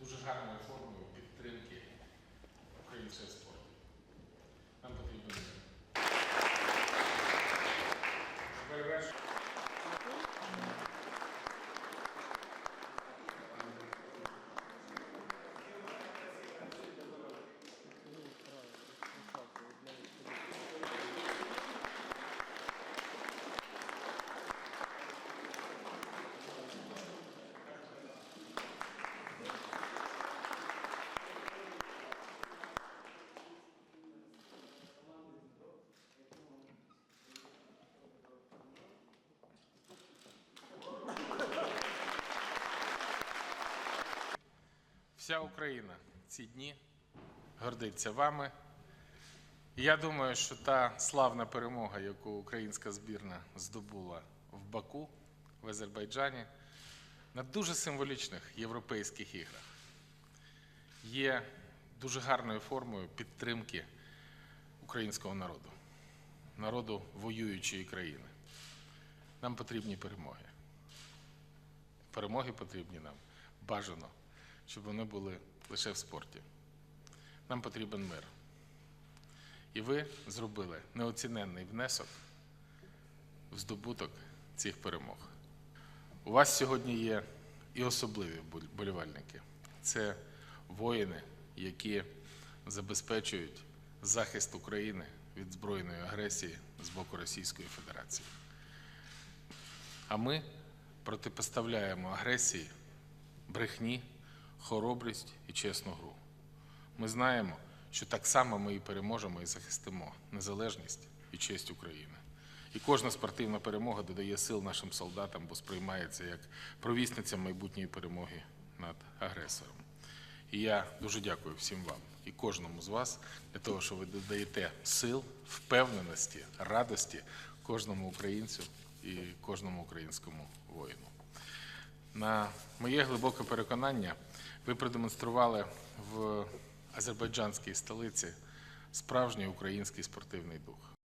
дуже гарною формою підтримки українців. Вся Україна ці дні гордиться вами. Я думаю, що та славна перемога, яку українська збірна здобула в Баку, в Азербайджані, на дуже символічних європейських іграх, є дуже гарною формою підтримки українського народу, народу воюючої країни. Нам потрібні перемоги. Перемоги потрібні нам бажано, щоб вони були лише в спорті. Нам потрібен мир. І ви зробили неоціненний внесок в здобуток цих перемог. У вас сьогодні є і особливі болівальники. Це воїни, які забезпечують захист України від збройної агресії з боку Російської Федерації. А ми протипоставляємо агресії, брехні, хоробрість і чесну гру. Ми знаємо, що так само ми і переможемо і захистимо незалежність і честь України. І кожна спортивна перемога додає сил нашим солдатам, бо сприймається як провісниця майбутньої перемоги над агресором. І я дуже дякую всім вам і кожному з вас для того, що ви додаєте сил, впевненості, радості кожному українцю і кожному українському воїну. На моє глибоке переконання, ви продемонстрували в азербайджанській столиці справжній український спортивний дух.